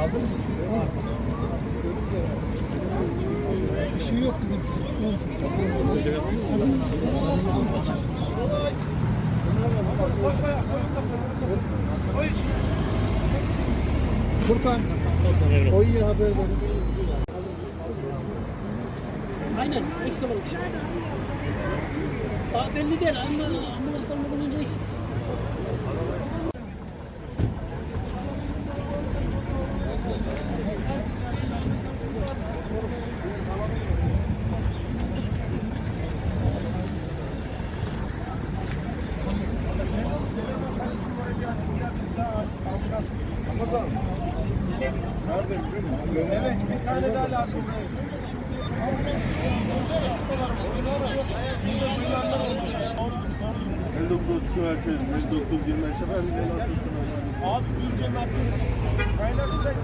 Aldın. Furkan, o iyi haber ver. Aynen, eksik olarak. Daha belli değil, ama ambulans almadan önce eksik. Ramazan. Nerede? Evet, bir tane daha lazım. En dokuz şu herkes, en dokuz yirmi beş efendim. Abi Gürce Merkez. Kaynaşlar.